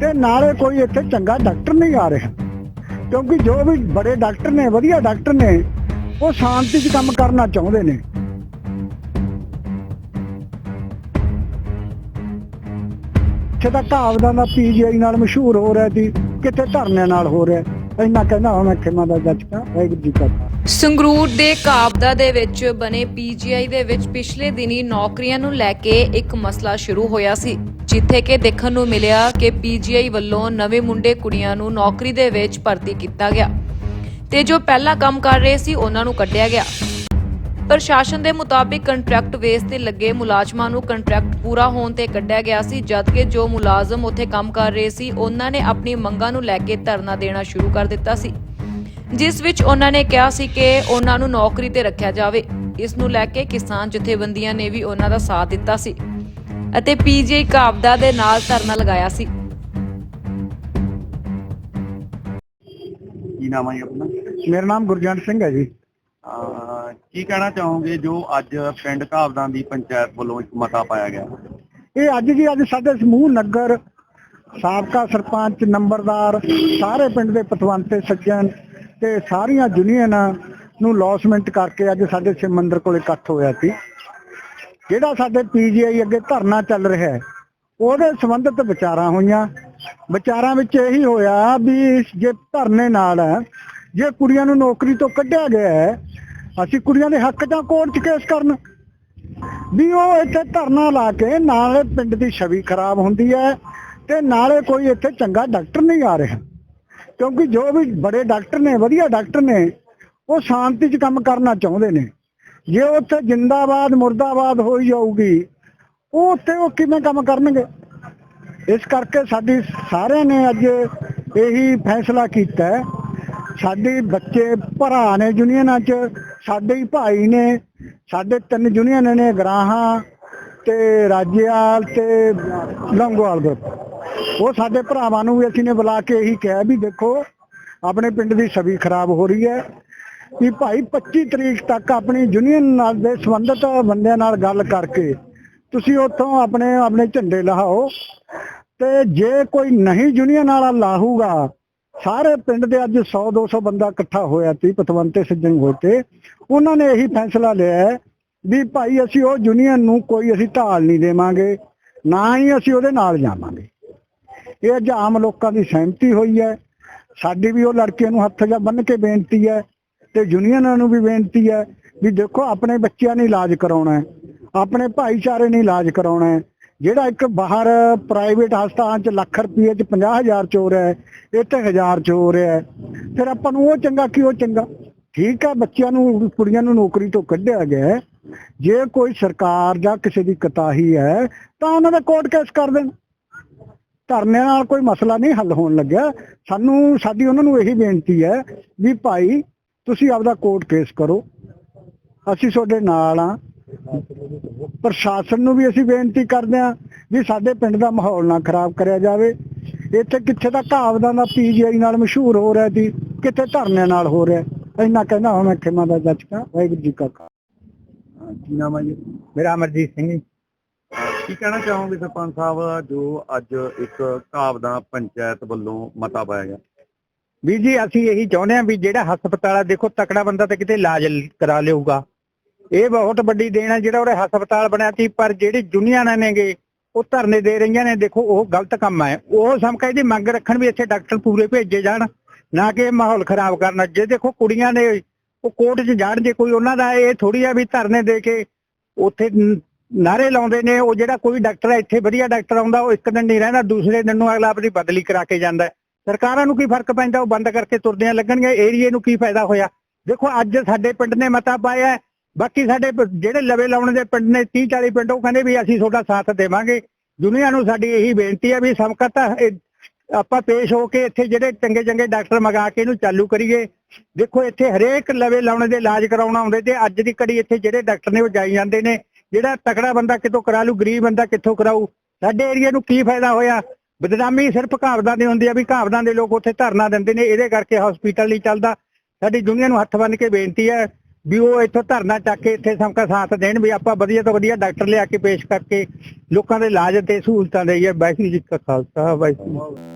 ਤੇ ਨਾਲੇ ਕੋਈ ਇੱਥੇ ਚੰਗਾ ਡਾਕਟਰ ਨਹੀਂ ਆ ਰਿਹਾ। ਕਿਉਂਕਿ ਜੋ ਵੀ ਬੜੇ ਡਾਕਟਰ ਨੇ, ਵਧੀਆ ਡਾਕਟਰ ਨੇ, ਉਹ ਸ਼ਾਂਤੀ 'ਚ ਕੰਮ ਕਰਨਾ ਚਾਹੁੰਦੇ ਨੇ। ਇੱਥੇ ਤਾਂ ਘਾਵਦਾਂ ਦਾ ਪੀਜੀਆਈ ਨਾਲ ਮਸ਼ਹੂਰ ਹੋ ਰਿਹਾ ਸੀ ਕਿਤੇ ਧਰਨਿਆਂ ਨਾਲ ਹੋ ਰਿਹਾ। ਇੰਨਾ ਕਹਿੰਦਾ ਹਾਂ ਮੈਂ ਖਿਮਾ ਦਾ ਜੱਜ ਕਾ ਵਾਹਿਗੁਰੂ ਜੀ ਕਾ ਸੰਗਰੂਰ ਦੇ ਕਾਬਦਾ ਦੇ ਵਿੱਚ ਬਣੇ ਪੀਜੀਆਈ ਦੇ ਵਿੱਚ ਪਿਛਲੇ ਦਿਨੀ ਨੌਕਰੀਆਂ ਨੂੰ ਲੈ ਕੇ ਇੱਕ ਮਸਲਾ ਸ਼ੁਰੂ ਹੋਇਆ ਸੀ, ਜਿੱਥੇ ਕਿ ਦੇਖਣ ਨੂੰ ਮਿਲਿਆ ਕਿ ਪੀਜੀਆਈ ਵੱਲੋਂ ਨਵੇਂ ਮੁੰਡੇ ਕੁੜੀਆਂ ਨੂੰ ਨੌਕਰੀ ਦੇ ਵਿੱਚ ਭਰਤੀ ਕੀਤਾ ਗਿਆ ਤੇ ਜੋ ਪਹਿਲਾਂ ਕੰਮ ਕਰ ਰਹੇ ਸੀ, ਉਹਨਾਂ ਨੂੰ ਕੱਢਿਆ ਗਿਆ। ਪ੍ਰਸ਼ਾਸਨ ਦੇ ਮੁਤਾਬਿਕ ਕੰਟਰੈਕਟ ਬੇਸ ਤੇ ਲੱਗੇ ਮੁਲਾਜ਼ਮਾਂ ਨੂੰ ਕੰਟਰੈਕਟ ਪੂਰਾ ਹੋਣ ਤੇ ਕੱਢਿਆ ਗਿਆ ਸੀ ਜਦਕਿ ਜੋ ਮੁਲਾਜ਼ਮ ਉੱਥੇ ਕੰਮ ਕਰ ਰਹੇ ਸੀ, ਉਹਨਾਂ ਨੇ ਆਪਣੀ ਮੰਗਾਂ ਨੂੰ ਲੈ ਕੇ ਧਰਨਾ ਦੇਣਾ ਸ਼ੁਰੂ ਕਰ ਦਿੱਤਾ ਸੀ। ਜਿਸ ਵਿੱਚ ਉਹਨਾਂ ਨੇ ਕਿਹਾ ਸੀ ਕਿ ਉਹਨਾਂ ਨੂੰ ਨੌਕਰੀ ਤੇ ਰੱਖਿਆ ਜਾਵੇ। ਇਸ ਨੂੰ ਲੈ ਕੇ ਕਿਸਾਨ ਜਥੇਬੰਦੀਆਂ ਨੇ ਵੀ ਉਹਨਾਂ ਦਾ ਸਾਥ ਦਿੱਤਾ ਸੀ ਅਤੇ ਪੀਜੀਆਈ ਕਾਬਦਾ ਦੇ ਨਾਲ ਧਰਨਾ ਲਗਾਇਆ ਸੀ। ਕੀ ਨਾਮ ਹੈ ਜੀ ਆਪਣਾ? ਮੇਰਾ ਨਾਮ ਗੁਰਜੰਟ ਸਿੰਘ ਹੈ ਜੀ। ਅਹ ਕੀ ਕਹਿਣਾ ਚਾਹੋਗੇ ਜੋ ਅੱਜ ਪਿੰਡ ਘਾਵਦਾਂ ਦੀ ਪੰਚਾਇਤ ਵੱਲੋਂ ਇੱਕ ਮਤਾ ਪਾਇਆ ਗਿਆ? ਇਹ ਅੱਜ ਜੀ ਅੱਜ ਸਾਡੇ ਸਮੂਹ ਨਗਰ ਸਾਬਕਾ ਸਰਪੰਚ ਨੰਬਰਦਾਰ ਸਾਰੇ ਪਿੰਡ ਦੇ ਪਤਵੰਤੇ ਸੱਜਣ ਤੇ ਸਾਰੀਆਂ ਯੂਨੀਅਨਾਂ ਨੂੰ ਲੌਸਮੈਂਟ ਕਰਕੇ ਅੱਜ ਸਾਡੇ ਸ਼ਿਵ ਮੰਦਿਰ ਕੋਲ ਇਕੱਠ ਹੋਇਆ ਸੀ। ਜਿਹੜਾ ਸਾਡੇ ਪੀਜੀਆਈ ਅੱਗੇ ਧਰਨਾ ਚੱਲ ਰਿਹਾ ਹੈ, ਉਹਦੇ ਸੰਬੰਧਿਤ ਵਿਚਾਰਾਂ ਹੋਈਆਂ। ਵਿਚਾਰਾਂ ਵਿੱਚ ਇਹੀ ਹੋਇਆ ਵੀ ਜੇ ਧਰਨੇ ਨਾਲ ਜੇ ਕੁੜੀਆਂ ਨੂੰ ਨੌਕਰੀ ਤੋਂ ਕੱਢਿਆ ਗਿਆ ਹੈ, ਅਸੀਂ ਕੁੜੀਆਂ ਦੇ ਹੱਕ ਜਾਂ ਕੋਰਟ 'ਚ ਕੇਸ ਕਰਨ। ਵੀ ਉਹ ਇੱਥੇ ਧਰਨਾ ਲਾ ਕੇ ਨਾਲੇ ਪਿੰਡ ਦੀ ਛਵੀ ਖਰਾਬ ਹੁੰਦੀ ਹੈ ਤੇ ਨਾਲੇ ਕੋਈ ਇੱਥੇ ਚੰਗਾ ਡਾਕਟਰ ਨਹੀਂ ਆ ਰਿਹਾ। ਕਿਉਂਕਿ ਜੋ ਵੀ ਬੜੇ ਡਾਕਟਰ ਨੇ, ਵਧੀਆ ਡਾਕਟਰ ਨੇ, ਉਹ ਸ਼ਾਂਤੀ 'ਚ ਕੰਮ ਕਰਨਾ ਚਾਹੁੰਦੇ ਨੇ। ਜੇ ਉੱਥੇ ਜਿੰਦਾਬਾਦ, ਮੁਰਦਾਬਾਦ ਹੋਈ ਜਾਊਗੀ, ਉਹ ਉੱਥੇ ਉਹ ਕਿਵੇਂ ਕੰਮ ਕਰਨਗੇ? ਇਸ ਕਰਕੇ ਸਾਡੀ ਸਾਰਿਆਂ ਨੇ ਅੱਜ ਇਹੀ ਫੈਸਲਾ ਕੀਤਾ ਹੈ। ਸਾਡੇ ਬੱਚੇ ਭਰਾ ਨੇ ਯੂਨੀਅਨਾਂ 'ਚ, ਸਾਡੇ ਹੀ ਭਾਈ ਨੇ, ਸਾਡੇ ਤਿੰਨ ਯੂਨੀਅਨ ਨੇ, ਗਰਾਹਾਂ ਤੇ ਰਾਜੇਵਾਲ ਤੇ ਲੰਗੋਵਾਲ ਗਰੁੱਪ ਉਹ ਸਾਡੇ ਭਰਾਵਾਂ ਨੂੰ ਵੀ ਅਸੀਂ ਨੇ ਬੁਲਾ ਕੇ ਇਹੀ ਕਿਹਾ ਵੀ ਦੇਖੋ, ਆਪਣੇ ਪਿੰਡ ਦੀ ਛਵੀ ਖਰਾਬ ਹੋ ਰਹੀ ਹੈ। ਵੀ ਭਾਈ 25 ਤਰੀਕ ਤੱਕ ਆਪਣੀ ਯੂਨੀਅਨ ਨਾਲ ਦੇ ਸੰਬੰਧਿਤ ਬੰਦਿਆਂ ਨਾਲ ਗੱਲ ਕਰਕੇ ਤੁਸੀਂ ਉੱਥੋਂ ਆਪਣੇ ਆਪਣੇ ਝੰਡੇ ਲਹਾਓ ਤੇ ਜੇ ਕੋਈ ਨਹੀਂ ਯੂਨੀਅਨ ਵਾਲਾ ਲਾਹੂਗਾ, ਸਾਰੇ ਪਿੰਡ ਦੇ ਅੱਜ 100 200 ਬੰਦਾ ਇਕੱਠਾ ਹੋਇਆ ਸੀ, ਪਤਵੰਤੇ ਸੱਜਣ ਹੋਏ ਤੇ ਉਹਨਾਂ ਨੇ ਇਹੀ ਫੈਸਲਾ ਲਿਆ ਵੀ ਭਾਈ ਅਸੀਂ ਉਹ ਯੂਨੀਅਨ ਨੂੰ ਕੋਈ ਅਸੀਂ ਢਾਲ ਨਹੀਂ ਦੇਵਾਂਗੇ, ਨਾ ਹੀ ਅਸੀਂ ਉਹਦੇ ਨਾਲ ਜਾਵਾਂਗੇ। ਇਹ ਅੱਜ ਆਮ ਲੋਕਾਂ ਦੀ ਸਹਿਮਤੀ ਹੋਈ ਹੈ। ਸਾਡੀ ਵੀ ਉਹ ਲੜਕੀਆਂ ਨੂੰ ਹੱਥ ਜਾਂ ਬੰਨ ਕੇ ਬੇਨਤੀ ਹੈ ਤੇ ਯੂਨੀਅਨਾਂ ਨੂੰ ਵੀ ਬੇਨਤੀ ਹੈ ਵੀ ਦੇਖੋ, ਆਪਣੇ ਬੱਚਿਆਂ ਨੇ ਇਲਾਜ ਕਰਾਉਣਾ ਹੈ, ਆਪਣੇ ਭਾਈਚਾਰੇ ਨੇ ਇਲਾਜ ਕਰਾਉਣਾ ਹੈ। ਜਿਹੜਾ ਇੱਕ ਬਾਹਰ ਪ੍ਰਾਈਵੇਟ ਹਸਪਤਾਲਾਂ 'ਚ ਲੱਖ ਰੁਪਏ 'ਚ 50000 ਚ ਹੋ ਰਿਹਾ ਹੈ ਇੱਥੇ ਹਜ਼ਾਰ ਚ ਹੋ ਰਿਹਾ ਹੈ। ਫਿਰ ਆਪਾਂ ਨੂੰ ਉਹ ਚੰਗਾ ਕਿ ਉਹ ਚੰਗਾ? ਠੀਕ ਹੈ, ਬੱਚਿਆਂ ਨੂੰ, ਕੁੜੀਆਂ ਨੂੰ ਨੌਕਰੀ ਤੋਂ ਕੱਢਿਆ ਗਿਆ ਜੇ ਕੋਈ ਸਰਕਾਰ ਜਾਂ ਕਿਸੇ ਦੀ ਕਤਾਹੀ ਹੈ, ਤਾਂ ਉਹਨਾਂ ਦਾ ਕੋਰਟ ਕੇਸ ਕਰ ਦੇਣ। ਧਰਨੇ ਨਾਲ ਕੋਈ ਮਸਲਾ ਨਹੀਂ ਹੱਲ ਹੋਣ ਲੱਗਿਆ। ਸਾਨੂੰ, ਸਾਡੀ ਉਹਨਾਂ ਨੂੰ ਇਹੀ ਬੇਨਤੀ ਹੈ ਵੀ ਭਾਈ, ਤੁਸੀਂ ਆਪਦਾ ਕੋਰਟ ਕੇਸ ਕਰੋ। ਅਸੀਂ ਤੁਹਾਡੇ ਨਾਲ ਆ ਪ੍ਰਸ਼ਾਸਨ ਨੂੰ ਵੀ ਅਸੀਂ ਬੇਨਤੀ ਕਰਦੇ ਹਾਂ ਵੀ ਸਾਡੇ ਪਿੰਡ ਦਾ ਮਾਹੌਲ ਨਾ ਖਰਾਬ ਕਰਿਆ ਜਾਵੇ। ਇੱਥੇ ਕਿੱਥੇ ਦਾ ਘਾਵਦਾਂ ਦਾ ਪੀਜੀਆਈ ਨਾਲ ਮਸ਼ਹੂਰ ਹੋ ਰਿਹਾ ਸੀ ਕਿੱਥੇ ਧਰਨਿਆਂ ਨਾਲ ਹੋ ਰਿਹਾ। ਇੰਨਾ ਕਹਿੰਦਾ ਹਾਂ ਮੈਂ ਖਿਮਾ ਦਾ ਜੱਜ ਕਾ ਵਾਹਿਗੁਰੂ ਜੀ ਕਾ ਕੀ ਨਾਮ ਹੈ ਜੀ? ਮੇਰਾ ਅਮਰਜੀਤ ਸਿੰਘ ਜੀ। ਕੀ ਕਹਿਣਾ ਚਾਹੋਗੇ ਸਰਪੰਚ ਸਾਹਿਬ, ਜੋ ਅੱਜ ਇੱਕ ਘਾਵਦਾਂ ਪੰਚਾਇਤ ਵੱਲੋਂ ਮਤਾ ਪਾਇਆ ਗਿਆ? ਵੀ ਜੀ, ਅਸੀਂ ਇਹੀ ਚਾਹੁੰਦੇ ਹਾਂ ਵੀ ਜਿਹੜਾ ਹਸਪਤਾਲ ਆ, ਦੇਖੋ ਤਕੜਾ ਬੰਦਾ ਤਾਂ ਕਿਤੇ ਇਲਾਜ ਕਰਾ ਲਿਆਊਗਾ ਇਹ ਬਹੁਤ ਵੱਡੀ ਦੇਣ ਹੈ ਜਿਹੜਾ ਉਹਦੇ ਹਸਪਤਾਲ ਬਣਿਆ ਸੀ, ਪਰ ਜਿਹੜੀ ਯੂਨੀਅਨਾਂ ਨੇਗੇ, ਉਹ ਧਰਨੇ ਦੇ ਰਹੀਆਂ ਨੇ, ਦੇਖੋ ਉਹ ਗਲਤ ਕੰਮ ਹੈ ਉਹ ਸਮਕਾ ਇਹਦੀ ਮੰਗ ਰੱਖਣ ਵੀ ਇੱਥੇ ਡਾਕਟਰ ਪੂਰੇ ਭੇਜੇ ਜਾਣ, ਨਾ ਕਿ ਮਾਹੌਲ ਖਰਾਬ ਕਰਨਾ। ਜੇ ਦੇਖੋ ਕੁੜੀਆਂ ਨੇ, ਉਹ ਕੋਰਟ 'ਚ ਜਾਣ ਜੇ ਕੋਈ ਉਹਨਾਂ ਦਾ, ਇਹ ਥੋੜੀ ਆ ਵੀ ਧਰਨੇ ਦੇ ਕੇ ਉੱਥੇ ਨਾਰੇ ਲਾਉਂਦੇ ਨੇ, ਉਹ ਜਿਹੜਾ ਕੋਈ ਡਾਕਟਰ ਹੈ, ਇੱਥੇ ਵਧੀਆ ਡਾਕਟਰ ਆਉਂਦਾ, ਉਹ ਇੱਕ ਦਿਨ ਨਹੀਂ ਰਹਿੰਦਾ, ਦੂਸਰੇ ਦਿਨ ਨੂੰ ਅਗਲਾ ਆਪਣੀ ਬਦਲੀ ਕਰਾ ਕੇ ਜਾਂਦਾ ਸਰਕਾਰਾਂ ਨੂੰ ਕੀ ਫ਼ਰਕ ਪੈਂਦਾ, ਉਹ ਬੰਦ ਕਰਕੇ ਤੁਰਦਿਆਂ ਲੱਗਣਗੇ, ਏਰੀਏ ਨੂੰ ਕੀ ਫਾਇਦਾ ਹੋਇਆ? ਦੇਖੋ, ਅੱਜ ਸਾਡੇ ਪਿੰਡ ਨੇ ਮਤਾ ਪਾਇਆ ਬਾਕੀ ਸਾਡੇ ਪ- ਜਿਹੜੇ ਲਵੇ ਲਾਉਣ ਦੇ ਪਿੰਡ ਨੇ 30 40 ਪਿੰਡ, ਉਹ ਕਹਿੰਦੇ ਵੀ ਅਸੀਂ ਤੁਹਾਡਾ ਸਾਥ ਦੇਵਾਂਗੇ। ਦੁਨੀਆ ਨੂੰ ਸਾਡੀ ਇਹੀ ਬੇਨਤੀ ਹੈ ਵੀ ਸਮਕਤ ਆਪਾਂ ਪੇਸ਼ ਹੋ ਕੇ ਇੱਥੇ ਜਿਹੜੇ ਚੰਗੇ ਚੰਗੇ ਡਾਕਟਰ ਮਗਾ ਕੇ ਇਹਨੂੰ ਚਾਲੂ ਕਰੀਏ। ਦੇਖੋ, ਇੱਥੇ ਹਰੇਕ ਲਵੇ ਲਾਉਣ ਦੇ ਇਲਾਜ ਕਰਾਉਣਾ ਆਉਂਦੇ ਤੇ ਅੱਜ ਦੀ ਕੜੀ ਇੱਥੇ ਜਿਹੜੇ ਡਾਕਟਰ ਨੇ ਉਹ ਜਾਈ ਜਾਂਦੇ ਨੇ। ਜਿਹੜਾ ਤਕੜਾ ਬੰਦਾ ਕਿਤੋਂ ਕਰਾ ਲੂ ਗਰੀਬ ਬੰਦਾ ਕਿੱਥੋਂ ਕਰਾਊ? ਸਾਡੇ ਏਰੀਆ ਨੂੰ ਕੀ ਫਾਇਦਾ ਹੋਇਆ? ਬਦਨਾਮੀ ਸਿਰਫ ਘਾਵਦਾਂ ਦੀ ਹੁੰਦੀ ਆ ਵੀ ਘਾਵਦਾਂ ਦੇ ਲੋਕ ਉੱਥੇ ਧਰਨਾ ਦਿੰਦੇ ਨੇ, ਇਹਦੇ ਕਰਕੇ ਹਸਪੀਟਲ ਨਹੀਂ ਚੱਲਦਾ। ਸਾਡੀ ਦੁਨੀਆ ਨੂੰ ਹੱਥ ਬੰਨ ਕੇ ਬੇਨਤੀ ਹੈ ਵੀ ਉਹ ਇੱਥੋਂ ਧਰਨਾ ਚੱਕ ਕੇ ਇੱਥੇ ਸਮਕਾ ਸਾਥ ਦੇਣ ਵੀ ਆਪਾਂ ਵਧੀਆ ਤੋਂ ਵਧੀਆ ਡਾਕਟਰ ਲਿਆ ਕੇ ਪੇਸ਼ ਕਰਕੇ ਲੋਕਾਂ ਦੇ ਇਲਾਜ ਤੇ ਸਹੂਲਤਾਂ ਦੇਈਏ। ਵਾਹਿਗੁਰੂ ਜੀ ਕਾ ਖਾਲਸਾ, ਵਾਹਿਗੁਰੂ